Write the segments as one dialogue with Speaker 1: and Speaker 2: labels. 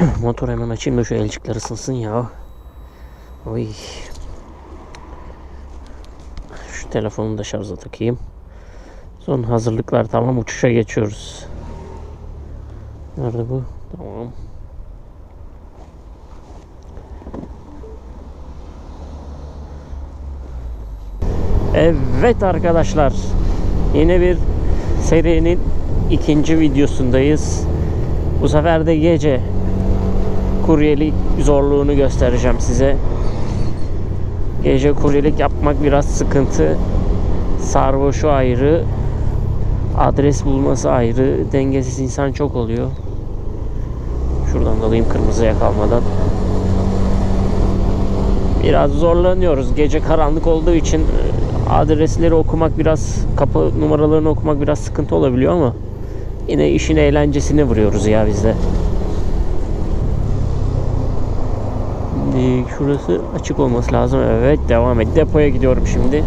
Speaker 1: Motor hemen açayım da şu elcikler ısınsın ya. Oy. Şu telefonu da şarja takayım. Son hazırlıklar tamam uçuşa geçiyoruz. Nerede bu? Tamam. Evet arkadaşlar. Yine bir serinin ikinci videosundayız. Bu sefer de gece kuryelik zorluğunu göstereceğim size. Gece kuryelik yapmak biraz sıkıntı. Sarhoşu ayrı, adres bulması ayrı, dengesiz insan çok oluyor. Şuradan da alayım kırmızıya kalmadan. Biraz zorlanıyoruz. Gece karanlık olduğu için e, adresleri okumak biraz, kapı numaralarını okumak biraz sıkıntı olabiliyor ama yine işin eğlencesini vuruyoruz ya biz Şimdi şurası açık olması lazım. Evet devam et. Depoya gidiyorum şimdi.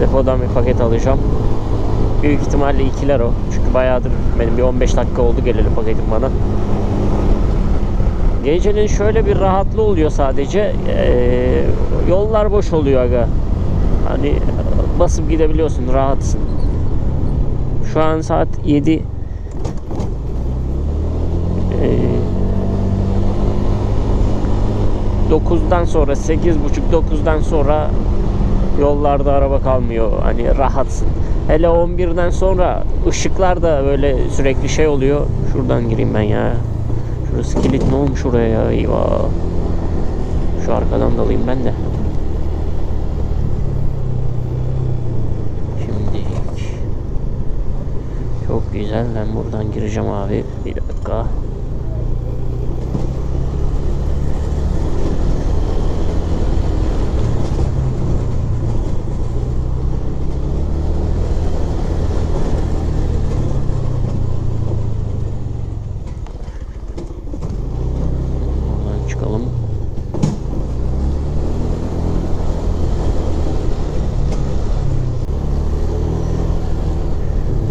Speaker 1: Depodan bir paket alacağım. Büyük ihtimalle ikiler o. Çünkü bayağıdır benim bir 15 dakika oldu geleli paketim bana. Gecenin şöyle bir rahatlığı oluyor sadece. Ee, yollar boş oluyor aga. Hani basıp gidebiliyorsun, rahatsın. Şu an saat 7. Ee, 9'dan sonra 8.30-9'dan sonra yollarda araba kalmıyor. Hani rahatsın. Hele 11'den sonra ışıklar da böyle sürekli şey oluyor. Şuradan gireyim ben ya. Şurası kilit ne olmuş oraya ya? Eyvah. Şu arkadan dalayım ben de. Şimdi çok güzel. Ben buradan gireceğim abi. Bir dakika. Oradan çıkalım.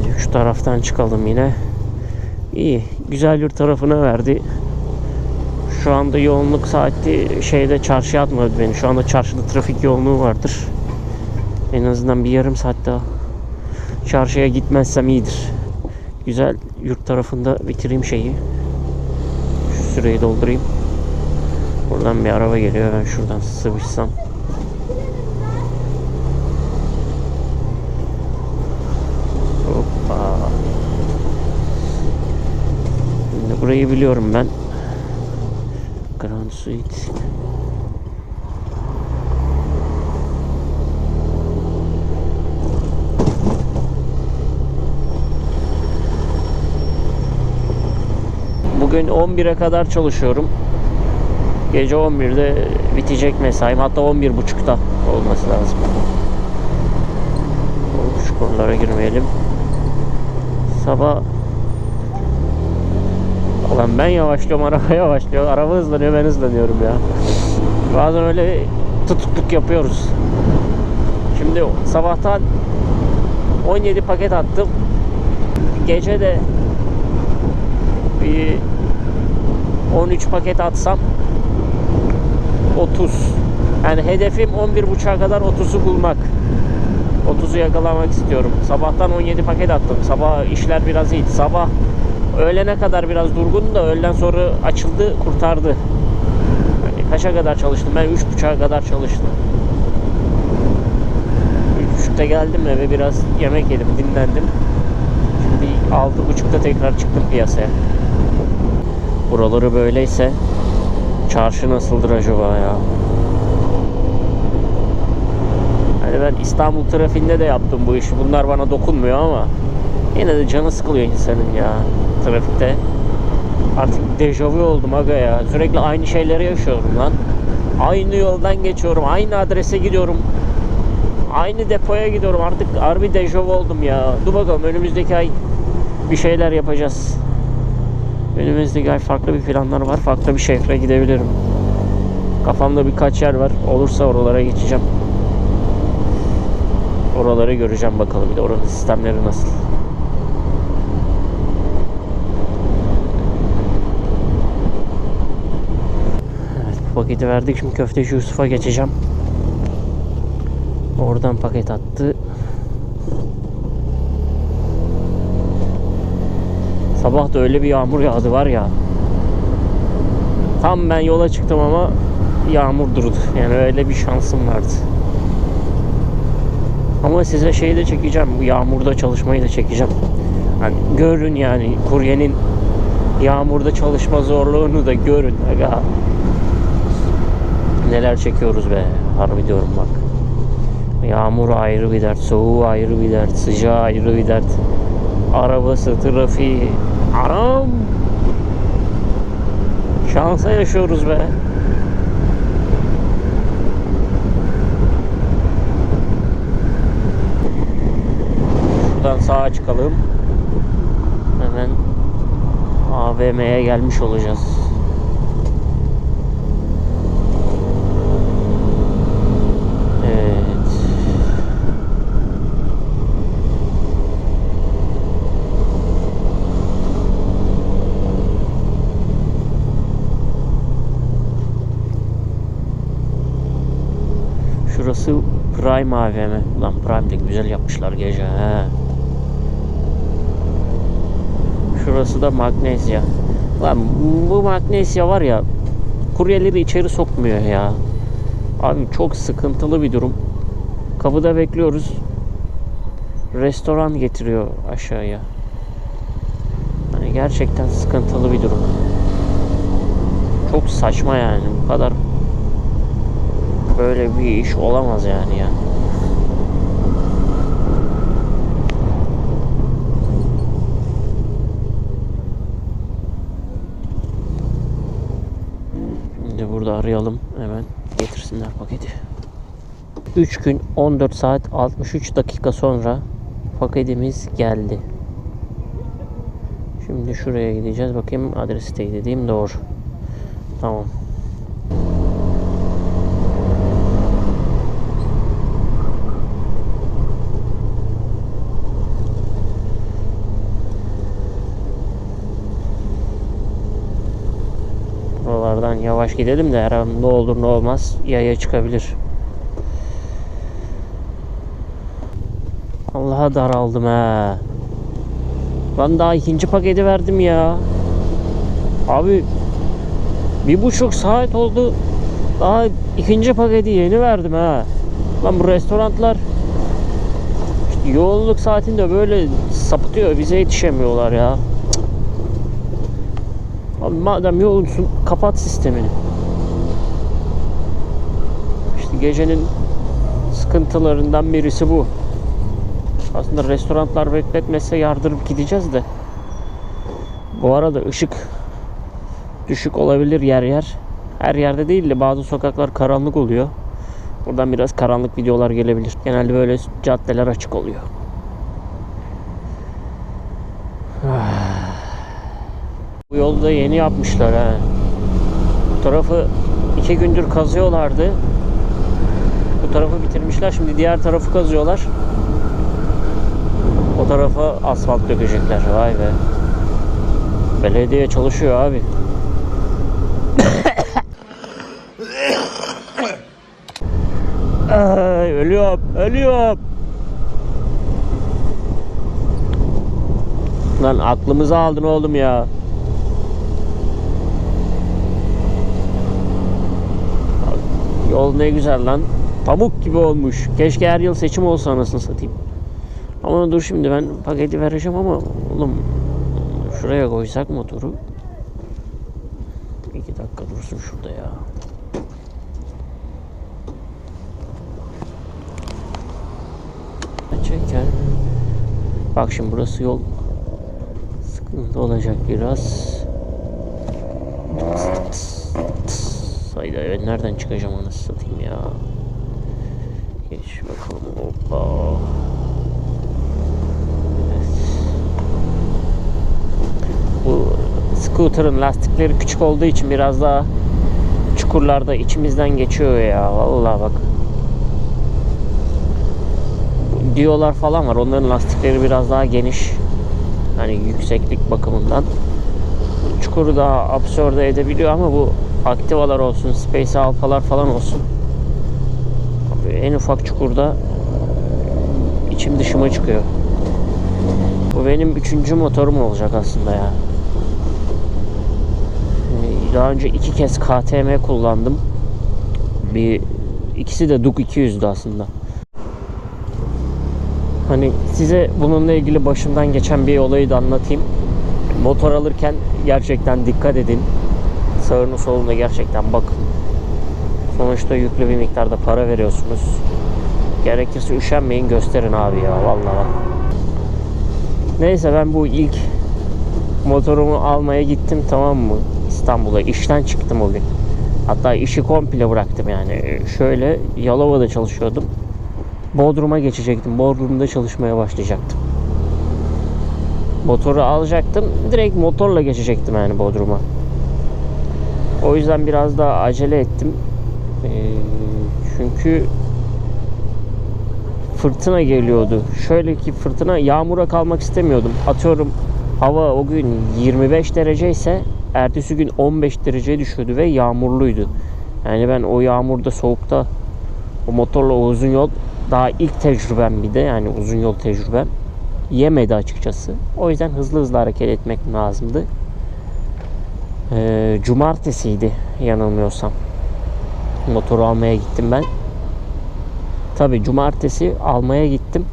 Speaker 1: Şimdi Şu taraftan çıkalım yine. İyi. Güzel bir tarafına verdi. Şu anda yoğunluk saati şeyde çarşıya atmadı beni. Şu anda çarşıda trafik yoğunluğu vardır. En azından bir yarım saat daha çarşıya gitmezsem iyidir. Güzel yurt tarafında bitireyim şeyi. Şu süreyi doldurayım. Buradan bir araba geliyor. Ben şuradan sıvışsam. Burayı biliyorum ben. Grand Suite. Bugün 11'e kadar çalışıyorum. Gece 11'de bitecek mesaim. Hatta 11.30'da olması lazım. Konulara girmeyelim. Sabah Ulan ben yavaşlıyorum, araba yavaşlıyor. Araba hızlanıyor, ben hızlanıyorum ya. Bazen öyle tutukluk yapıyoruz. Şimdi sabahtan 17 paket attım. Gece de bir 13 paket atsam 30. Yani hedefim 11.30'a kadar 30'u bulmak. 30'u yakalamak istiyorum. Sabahtan 17 paket attım. Sabah işler biraz iyiydi. Sabah öğlene kadar biraz durgun da öğleden sonra açıldı, kurtardı. Yani kaça kadar çalıştım? Ben 3.30'a kadar çalıştım. 3.30'da geldim eve biraz yemek yedim, dinlendim. Şimdi 6.30'da tekrar çıktım piyasaya. Buraları böyleyse çarşı nasıldır acaba ya? Hani ben İstanbul trafiğinde de yaptım bu işi. Bunlar bana dokunmuyor ama yine de canı sıkılıyor insanın ya trafikte. Artık dejavu oldum aga ya. Sürekli aynı şeyleri yaşıyorum lan. Aynı yoldan geçiyorum. Aynı adrese gidiyorum. Aynı depoya gidiyorum. Artık harbi dejavu oldum ya. Dur bakalım önümüzdeki ay bir şeyler yapacağız. Önümüzdeki ay farklı bir planlar var. Farklı bir şehre gidebilirim. Kafamda birkaç yer var. Olursa oralara geçeceğim. Oraları göreceğim bakalım. Bir de oranın sistemleri nasıl. Paketi verdik. Şimdi köfteci Yusuf'a geçeceğim. Oradan paket attı. Sabah da öyle bir yağmur yağdı var ya. Tam ben yola çıktım ama yağmur durdu. Yani öyle bir şansım vardı. Ama size şeyi de çekeceğim. Bu yağmurda çalışmayı da çekeceğim. Hani görün yani kuryenin yağmurda çalışma zorluğunu da görün. Aga. Neler çekiyoruz be. Harbi diyorum bak. Yağmur ayrı bir dert, soğuğu ayrı bir dert, sıcağı ayrı bir dert. Arabası, trafiği. Anam! Şansa yaşıyoruz be. Şuradan sağa çıkalım. Hemen AVM'ye gelmiş olacağız. Evet. Şurası Prime AVM. Ulan Prime de güzel yapmışlar gece he. Şurası da Magnesia. Lan bu Magnesia var ya kuryeleri içeri sokmuyor ya. Abi çok sıkıntılı bir durum. Kapıda bekliyoruz. Restoran getiriyor aşağıya. Hani gerçekten sıkıntılı bir durum. Çok saçma yani. Bu kadar böyle bir iş olamaz yani ya. Şimdi burada arayalım hemen getirsinler paketi. 3 gün 14 saat 63 dakika sonra paketimiz geldi. Şimdi şuraya gideceğiz. Bakayım adresi teyit edeyim doğru. Tamam. Yavaş gidelim de her an ne olur ne olmaz yaya çıkabilir. Allah'a daraldım ha. Ben daha ikinci paketi verdim ya. Abi bir buçuk saat oldu. Daha ikinci paketi yeni verdim ha. Lan bu restoranlar işte yoğunluk saatinde böyle sapıtıyor. Bize yetişemiyorlar ya. Abi madem yoğunsun kapat sistemini. İşte gecenin sıkıntılarından birisi bu. Aslında restoranlar bekletmese yardırıp gideceğiz de. Bu arada ışık düşük olabilir yer yer. Her yerde değil de bazı sokaklar karanlık oluyor. Buradan biraz karanlık videolar gelebilir. Genelde böyle caddeler açık oluyor. Bu yolu da yeni yapmışlar ha. Bu tarafı iki gündür kazıyorlardı. Bu tarafı bitirmişler. Şimdi diğer tarafı kazıyorlar. O tarafa asfalt dökecekler. Vay be. Belediye çalışıyor abi. Ay, ölüyorum, ölüyorum. Lan aklımızı aldın oğlum ya. Yol ne güzel lan. Pamuk gibi olmuş. Keşke her yıl seçim olsa anasını satayım. Ama dur şimdi ben paketi vereceğim ama oğlum şuraya koysak motoru. İki dakika dursun şurada ya. Çeker. Bak şimdi burası yol sıkıntı olacak biraz. Ben nereden çıkacağım anasını satayım ya. Geç bakalım hoppa. Bu scooter'ın lastikleri küçük olduğu için biraz daha çukurlarda içimizden geçiyor ya. Vallahi bak. Diyorlar falan var. Onların lastikleri biraz daha geniş. Hani yükseklik bakımından. Çukuru daha absorbe edebiliyor ama bu Aktivalar olsun, Space Alpha'lar falan olsun. En ufak çukurda içim dışıma çıkıyor. Bu benim üçüncü motorum olacak aslında ya. Ee, Daha önce iki kez KTM kullandım. Bir ikisi de Duk 200'dü aslında. Hani size bununla ilgili başımdan geçen bir olayı da anlatayım. Motor alırken gerçekten dikkat edin. Sağını soluna gerçekten bakın. Sonuçta yüklü bir miktarda para veriyorsunuz. Gerekirse üşenmeyin gösterin abi ya vallahi. Neyse ben bu ilk motorumu almaya gittim tamam mı? İstanbul'a işten çıktım o gün. Hatta işi komple bıraktım yani. Şöyle Yalova'da çalışıyordum. Bodrum'a geçecektim. Bodrum'da çalışmaya başlayacaktım. Motoru alacaktım. Direkt motorla geçecektim yani Bodrum'a. O yüzden biraz daha acele ettim. Ee, çünkü fırtına geliyordu. Şöyle ki fırtına yağmura kalmak istemiyordum. Atıyorum hava o gün 25 derece ise ertesi gün 15 dereceye düşüyordu ve yağmurluydu. Yani ben o yağmurda soğukta o motorla o uzun yol daha ilk tecrübem bir de yani uzun yol tecrübem yemedi açıkçası. O yüzden hızlı hızlı hareket etmek lazımdı. Ee, cumartesiydi yanılmıyorsam. Motoru almaya gittim ben. Tabi cumartesi almaya gittim.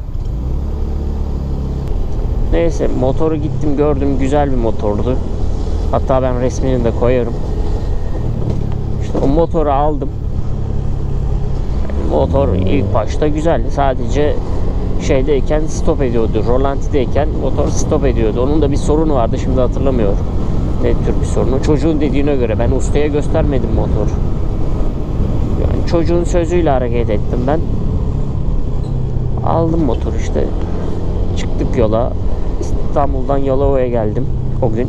Speaker 1: Neyse motoru gittim gördüm güzel bir motordu. Hatta ben resmini de koyarım. İşte o motoru aldım. Motor ilk başta güzel. Sadece şeydeyken stop ediyordu. Rolantideyken motor stop ediyordu. Onun da bir sorunu vardı. Şimdi hatırlamıyorum. Ne tür bir sorunu. Çocuğun dediğine göre ben ustaya göstermedim motor. Yani çocuğun sözüyle hareket ettim ben. Aldım motor işte. Çıktık yola. İstanbul'dan Yalova'ya geldim o gün.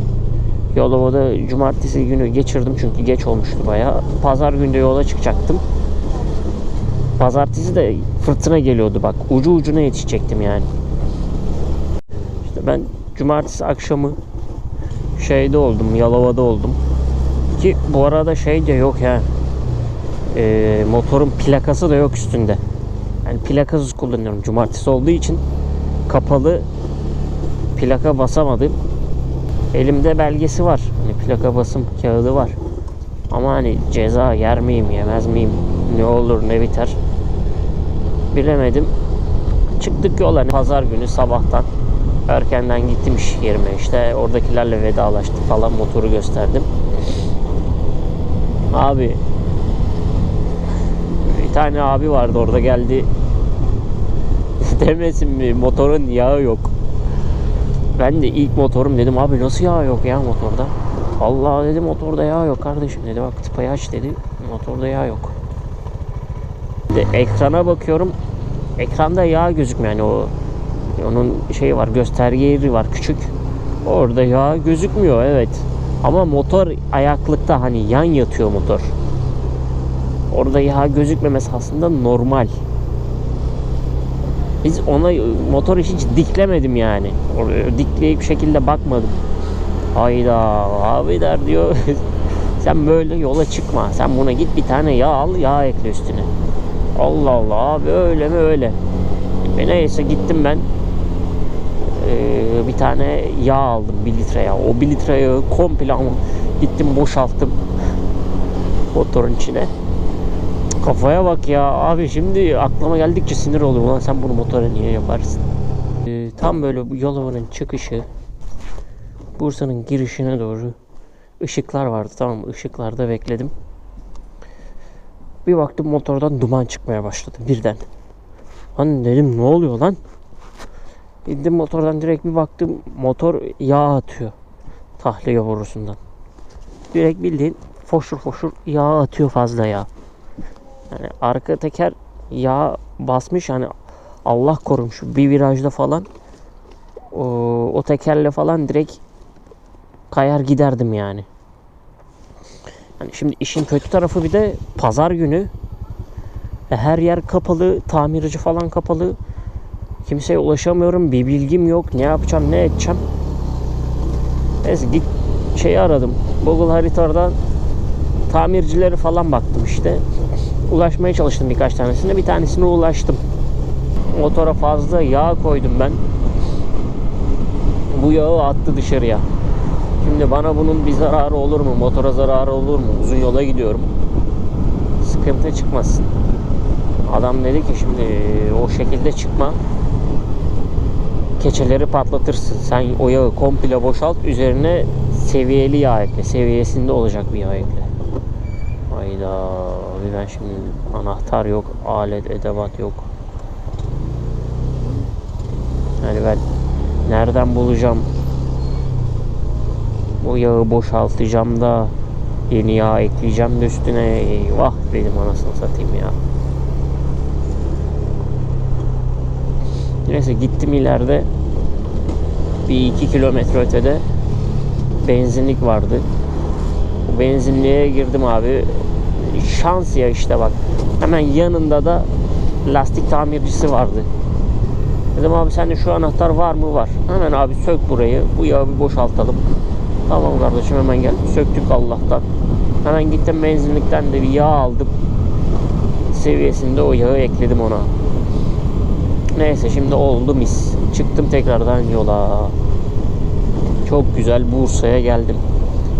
Speaker 1: Yalova'da cumartesi günü geçirdim çünkü geç olmuştu bayağı. Pazar günde yola çıkacaktım. Pazartesi de fırtına geliyordu bak. Ucu ucuna yetişecektim yani. İşte ben cumartesi akşamı şeyde oldum, Yalova'da oldum. Ki bu arada şey de yok ya. E, motorun plakası da yok üstünde. Yani plakasız kullanıyorum. Cumartesi olduğu için kapalı plaka basamadım. Elimde belgesi var. Hani plaka basım kağıdı var. Ama hani ceza yer miyim, yemez miyim? Ne olur, ne biter? Bilemedim. Çıktık yola pazar günü sabahtan. Erkenden gittim iş yerime işte oradakilerle vedalaştık falan motoru gösterdim. Abi bir tane abi vardı orada geldi demesin mi motorun yağı yok. Ben de ilk motorum dedim abi nasıl yağ yok ya motorda. Allah dedi motorda yağ yok kardeşim dedi bak tıpayı aç dedi motorda yağ yok. De, ekrana bakıyorum ekranda yağ gözükmüyor yani o onun şeyi var gösterge yeri var küçük. Orada yağ gözükmüyor evet. Ama motor ayaklıkta hani yan yatıyor motor. Orada yağ gözükmemesi aslında normal. Biz ona motor hiç diklemedim yani. Dikleyip şekilde bakmadım. Hayda abi der diyor. Sen böyle yola çıkma. Sen buna git bir tane yağ al yağ ekle üstüne. Allah Allah abi öyle mi öyle. E neyse gittim ben. Ee, bir tane yağ aldım bir litre yağ. O bir litre yağı komple gittim boşalttım motorun içine. Kafaya bak ya abi şimdi aklıma geldikçe sinir oluyorum. Ulan sen bunu motora niye yaparsın? Ee, tam böyle Yalova'nın çıkışı Bursa'nın girişine doğru ışıklar vardı tamam mı? Işıklarda bekledim. Bir baktım motordan duman çıkmaya başladı birden. Lan dedim ne oluyor lan? İndim motordan direkt bir baktım motor yağ atıyor. Tahliye borusundan. Direkt bildiğin foşur foşur yağ atıyor fazla yağ. Yani arka teker yağ basmış hani Allah korumuş bir virajda falan o, o tekerle falan direkt kayar giderdim yani. Yani şimdi işin kötü tarafı bir de pazar günü e, her yer kapalı, tamirci falan kapalı. Kimseye ulaşamıyorum, bir bilgim yok. Ne yapacağım, ne edeceğim? Neyse git şeyi aradım. Google haritadan tamircileri falan baktım işte. Ulaşmaya çalıştım birkaç tanesine. Bir tanesine ulaştım. Motora fazla yağ koydum ben. Bu yağı attı dışarıya. Şimdi bana bunun bir zararı olur mu? Motora zararı olur mu? Uzun yola gidiyorum. Sıkıntı çıkmasın. Adam dedi ki şimdi o şekilde çıkma. Keçeleri patlatırsın. Sen o yağı komple boşalt. Üzerine seviyeli yağ ekle. Seviyesinde olacak bir yağ ekle. Hayda. Ben şimdi anahtar yok. Alet, edevat yok. Yani ben nereden bulacağım? O yağı boşaltacağım da yeni yağ ekleyeceğim de üstüne. Eyvah dedim anasını satayım ya. Neyse gittim ileride bir iki kilometre ötede benzinlik vardı. Bu benzinliğe girdim abi. Şans ya işte bak. Hemen yanında da lastik tamircisi vardı. Dedim abi sende şu anahtar var mı? Var. Hemen abi sök burayı. Bu yağı bir boşaltalım. Tamam kardeşim hemen gel. Söktük Allah'tan. Hemen gittim benzinlikten de bir yağ aldım. Seviyesinde o yağı ekledim ona. Neyse şimdi oldu mis. Çıktım tekrardan yola. Çok güzel Bursa'ya geldim.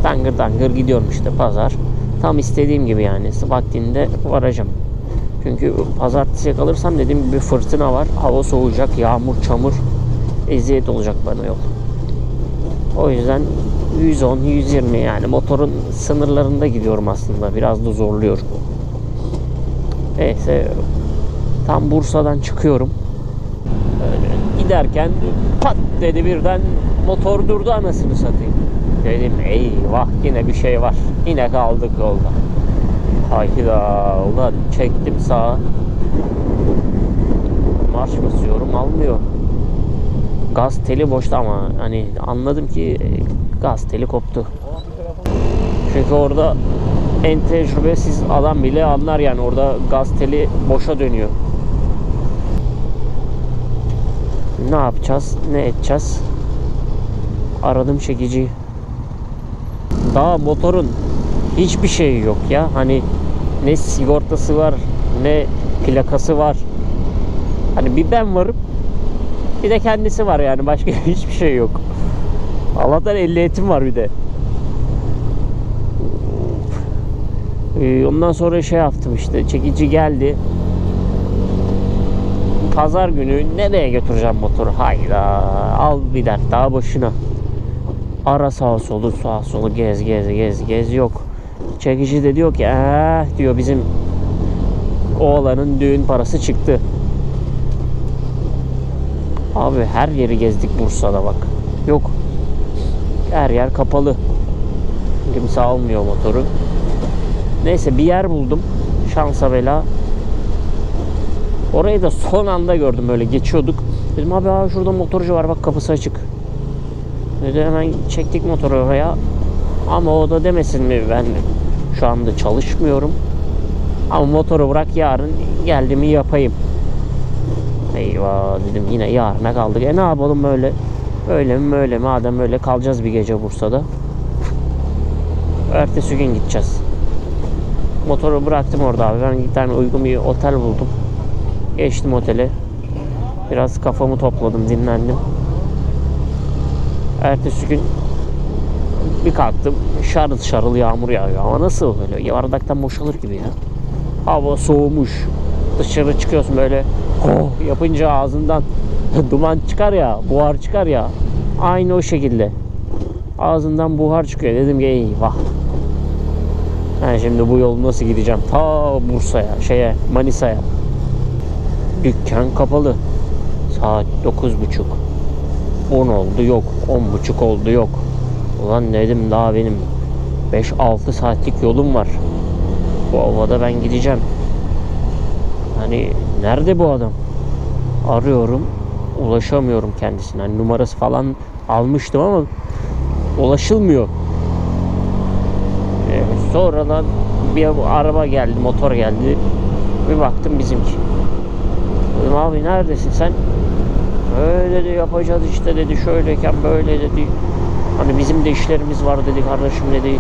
Speaker 1: Tangır tangır gidiyorum işte pazar. Tam istediğim gibi yani vaktinde varacağım. Çünkü pazartesiye kalırsam dediğim gibi fırtına var. Hava soğuyacak, yağmur, çamur. Eziyet olacak bana yol. O yüzden 110, 120 yani motorun sınırlarında gidiyorum aslında. Biraz da zorluyor. Neyse tam Bursa'dan çıkıyorum. Öyle giderken pat dedi birden motor durdu anasını satayım. Dedim eyvah yine bir şey var. Yine kaldık yolda. Hayda ulan çektim sağa. Marş basıyorum almıyor. Gaz teli boşta ama hani anladım ki e, gaz teli koptu. Çünkü orada en tecrübesiz adam bile anlar yani orada gaz teli boşa dönüyor. Ne yapacağız? Ne edeceğiz? Aradım çekici. Daha motorun hiçbir şeyi yok ya. Hani ne sigortası var, ne plakası var. Hani bir ben varım, bir de kendisi var yani. Başka hiçbir şey yok. Allah'tan ehliyetim var bir de. Ee, Ondan sonra şey yaptım işte. Çekici geldi. Pazar günü nereye götüreceğim motoru? Hayda. Al bir dert daha başına. Ara sağa solu sağa solu gez gez gez gez yok. Çekici de diyor ki eh diyor bizim oğlanın düğün parası çıktı. Abi her yeri gezdik Bursa'da bak. Yok. Her yer kapalı. Kimse almıyor motoru. Neyse bir yer buldum. Şansa bela. Orayı da son anda gördüm böyle geçiyorduk. Dedim abi abi şurada motorcu var bak kapısı açık. Dedi hemen çektik motoru oraya. Ama o da demesin mi ben şu anda çalışmıyorum. Ama motoru bırak yarın geldi mi yapayım. Eyvah dedim yine yarına kaldık. E ne yapalım böyle? Öyle mi öyle mi? Madem öyle kalacağız bir gece Bursa'da. Ertesi gün gideceğiz. Motoru bıraktım orada abi. Ben bir tane uygun bir otel buldum. Geçtim otele. Biraz kafamı topladım, dinlendim. Ertesi gün bir kalktım şarıl şarıl yağmur yağıyor ama nasıl böyle bardaktan boşalır gibi ya. Hava soğumuş. Dışarı çıkıyorsun böyle oh yapınca ağzından duman çıkar ya, buhar çıkar ya. Aynı o şekilde. Ağzından buhar çıkıyor. Dedim ki eyvah. Ben şimdi bu yolu nasıl gideceğim? Ta Bursa'ya, şeye, Manisa'ya. Dükkan kapalı. Saat 9.30. 10 oldu yok. 10.30 oldu yok. Ulan dedim daha benim 5-6 saatlik yolum var. Bu havada ben gideceğim. Hani nerede bu adam? Arıyorum. Ulaşamıyorum kendisine. Hani numarası falan almıştım ama ulaşılmıyor. Ee, sonradan bir araba geldi, motor geldi. Bir baktım bizimki. Dedim abi neredesin sen? Öyle de yapacağız işte dedi. Şöyleyken böyle dedi. Hani bizim de işlerimiz var dedi kardeşim dedi.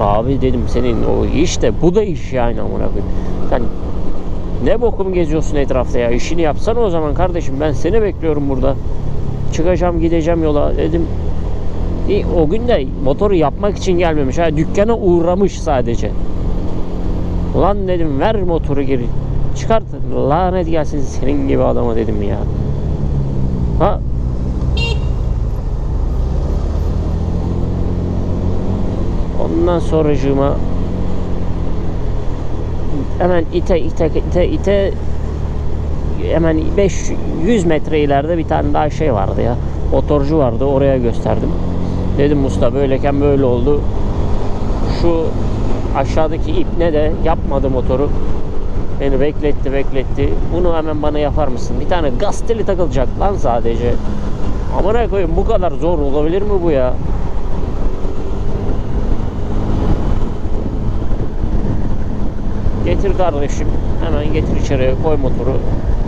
Speaker 1: Abi dedim senin o iş de bu da iş yani amına koyayım. Sen ne bokum geziyorsun etrafta ya? İşini yapsana o zaman kardeşim. Ben seni bekliyorum burada. Çıkacağım gideceğim yola dedim. İyi, o gün de motoru yapmak için gelmemiş. Ha, dükkana uğramış sadece. Ulan dedim ver motoru geri. Çıkart. Lanet gelsin senin gibi adama dedim ya. Ha Ondan sonracığıma hemen ite ite ite ite hemen 500 metre ileride bir tane daha şey vardı ya. Motorcu vardı oraya gösterdim. Dedim usta böyleken böyle oldu. Şu aşağıdaki ip ne de yapmadı motoru. Beni bekletti bekletti. Bunu hemen bana yapar mısın? Bir tane gaz teli takılacak lan sadece. Amına koyayım bu kadar zor olabilir mi bu ya? Getir kardeşim. Hemen getir içeriye koy motoru.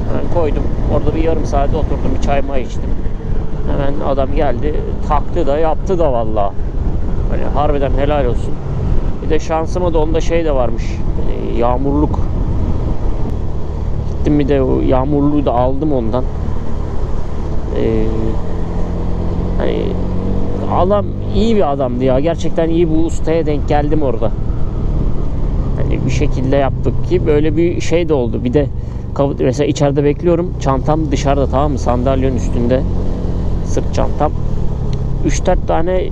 Speaker 1: Hemen koydum. Orada bir yarım saat oturdum. Bir çay may içtim. Hemen adam geldi. Taktı da yaptı da valla. Hani harbiden helal olsun. Bir de şansıma da onda şey de varmış. Hani yağmurluk. Gittim bir de o yağmurluğu da aldım ondan. Ee, hani adam iyi bir adamdı ya. Gerçekten iyi bu ustaya denk geldim orada bir şekilde yaptık ki böyle bir şey de oldu. Bir de mesela içeride bekliyorum. Çantam dışarıda tamam mı? Sandalyenin üstünde. Sırt çantam. 3-4 tane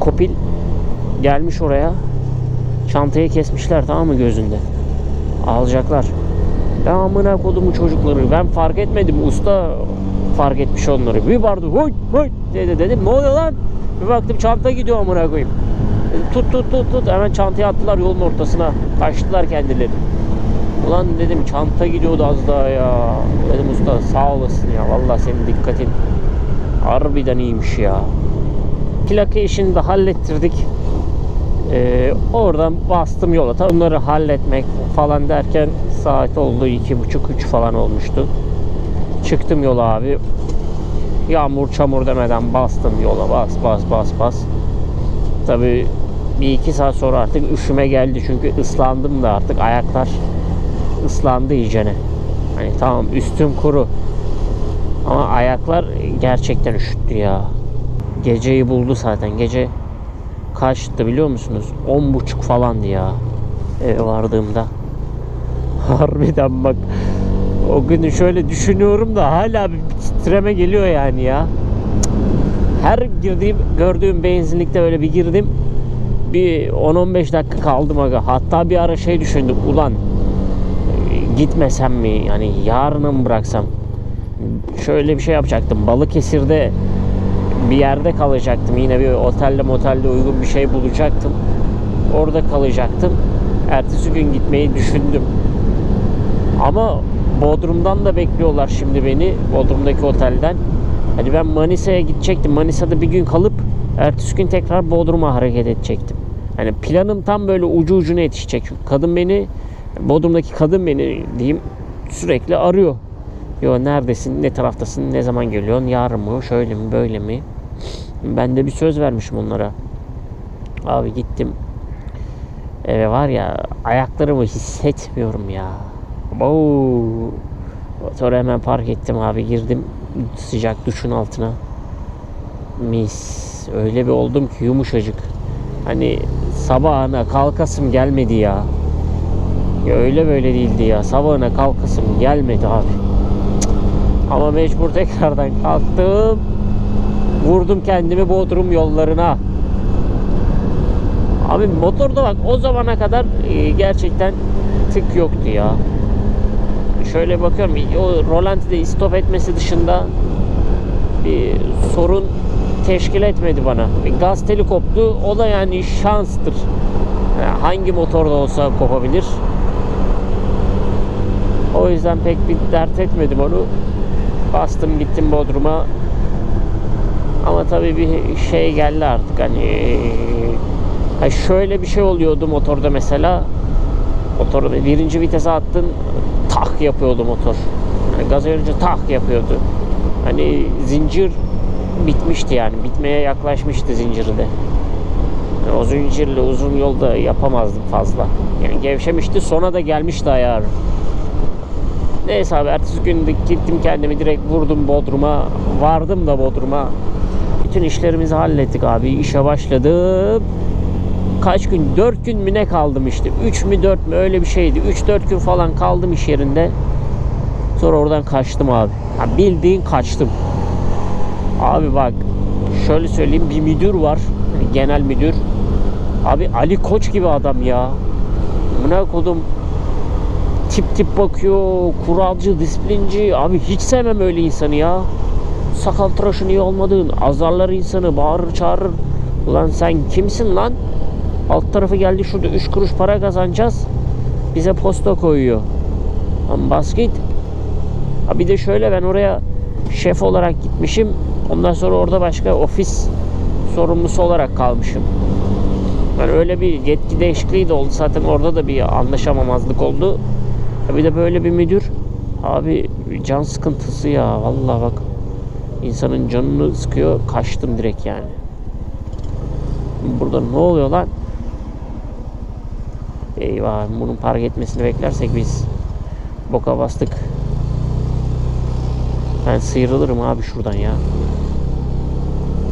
Speaker 1: kopil gelmiş oraya. Çantayı kesmişler tamam mı gözünde. Alacaklar. Ben amına kodumu çocukları. Ben fark etmedim. Usta fark etmiş onları. Bir vardı. Huy huy dedi dedim. Ne oluyor lan? Bir baktım çanta gidiyor amına koyayım. Tut tut tut tut. Hemen çantayı attılar yolun ortasına. Kaçtılar kendileri. Ulan dedim çanta gidiyordu az daha ya. Dedim usta sağ olasın ya. Vallahi senin dikkatin harbiden iyiymiş ya. Plaka işini de hallettirdik. Ee, oradan bastım yola. Tabii bunları halletmek falan derken saat oldu iki buçuk üç falan olmuştu. Çıktım yola abi. Yağmur çamur demeden bastım yola bas bas bas bas. Tabii bir iki saat sonra artık üşüme geldi çünkü ıslandım da artık ayaklar ıslandı iyicene. Hani tamam üstüm kuru ama ayaklar gerçekten üşüttü ya. Geceyi buldu zaten. Gece kaçtı biliyor musunuz? On buçuk falandı ya eve vardığımda. Harbiden bak o günü şöyle düşünüyorum da hala bir titreme geliyor yani ya. Her girdiğim gördüğüm benzinlikte öyle bir girdim. Bir 10-15 dakika kaldım aga. Hatta bir ara şey düşündüm. Ulan e, gitmesem mi? Yani yarına mı bıraksam? Şöyle bir şey yapacaktım. Balıkesir'de bir yerde kalacaktım. Yine bir otelde motelde uygun bir şey bulacaktım. Orada kalacaktım. Ertesi gün gitmeyi düşündüm. Ama Bodrum'dan da bekliyorlar şimdi beni. Bodrum'daki otelden. Hani ben Manisa'ya gidecektim. Manisa'da bir gün kalıp ertesi gün tekrar Bodrum'a hareket edecektim. Hani planım tam böyle ucu ucuna yetişecek. Çünkü kadın beni Bodrum'daki kadın beni diyeyim sürekli arıyor. Yo neredesin, ne taraftasın, ne zaman geliyorsun, yarın mı, şöyle mi, böyle mi? Ben de bir söz vermişim onlara. Abi gittim. Eve var ya ayaklarımı hissetmiyorum ya. Oo. Sonra hemen park ettim abi girdim sıcak duşun altına. Mis. Öyle bir oldum ki yumuşacık. Hani sabahına kalkasım gelmedi ya. Ya öyle böyle değildi ya. Sabahına kalkasım gelmedi abi. Cık. Ama mecbur tekrardan kalktım. Vurdum kendimi Bodrum yollarına. Abi motorda bak o zamana kadar e, gerçekten tık yoktu ya. Şöyle bakıyorum o rolantide istop etmesi dışında bir sorun teşkil etmedi bana. Bir gaz teli koptu. O da yani şanstır. Yani hangi motorda olsa kopabilir. O yüzden pek bir dert etmedim onu. Bastım gittim Bodrum'a. Ama tabii bir şey geldi artık hani ha şöyle bir şey oluyordu motorda mesela. Motoru birinci vitese attın tak yapıyordu motor. Yani gaz verince tak yapıyordu. Hani zincir bitmişti yani. Bitmeye yaklaşmıştı zinciri de. O zincirli uzun yolda yapamazdım fazla. Yani gevşemişti sona da gelmişti ayar. Neyse abi ertesi gün gittim kendimi direkt vurdum Bodrum'a. Vardım da Bodrum'a. Bütün işlerimizi hallettik abi. İşe başladım. Kaç gün? 4 gün mü ne kaldım işte. 3 mü 4 mü öyle bir şeydi. 3-4 gün falan kaldım iş yerinde. Sonra oradan kaçtım abi. Ha, bildiğin kaçtım. Abi bak şöyle söyleyeyim bir müdür var. Genel müdür. Abi Ali Koç gibi adam ya. Buna kodum tip tip bakıyor. Kuralcı, disiplinci. Abi hiç sevmem öyle insanı ya. Sakal tıraşın iyi olmadığın. Azarlar insanı. Bağırır çağırır. Ulan sen kimsin lan? Alt tarafı geldi şurada 3 kuruş para kazanacağız. Bize posta koyuyor. Lan bas git. Ha de şöyle ben oraya şef olarak gitmişim. Ondan sonra orada başka ofis sorumlusu olarak kalmışım. Yani öyle bir yetki değişikliği de oldu. Zaten orada da bir anlaşamamazlık oldu. Bir de böyle bir müdür. Abi can sıkıntısı ya. Vallahi bak. insanın canını sıkıyor. Kaçtım direkt yani. Burada ne oluyor lan? Eyvah bunun park etmesini beklersek biz boka bastık. Ben sıyrılırım abi şuradan ya.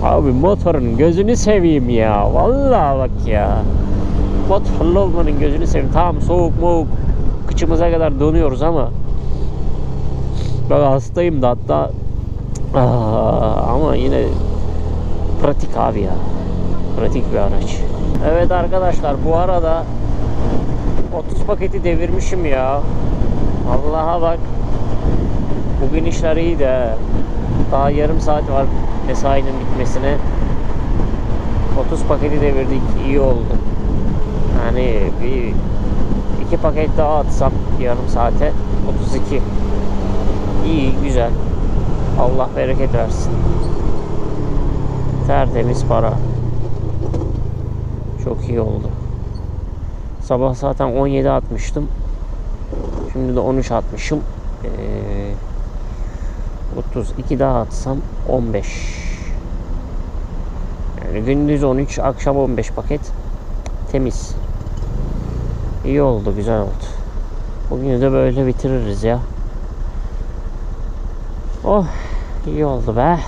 Speaker 1: Abi motorun gözünü seveyim ya. Vallahi bak ya. Motorlu olmanın gözünü seveyim. Tamam soğuk moğuk. Kıçımıza kadar donuyoruz ama. Bak hastayım da hatta. Aa, ama yine pratik abi ya. Pratik bir araç. Evet arkadaşlar bu arada 30 paketi devirmişim ya. Allah'a bak. Bugün işler iyi de daha yarım saat var mesainin bitmesine. 30 paketi devirdik iyi oldu. Yani bir iki paket daha atsam yarım saate 32. İyi güzel. Allah bereket versin. Tertemiz para. Çok iyi oldu. Sabah zaten 17 atmıştım. Şimdi de 13 atmışım. Ee, 32 daha atsam 15. Yani gündüz 13, akşam 15 paket. Temiz. İyi oldu, güzel oldu. Bugün de böyle bitiririz ya. Oh, iyi oldu be.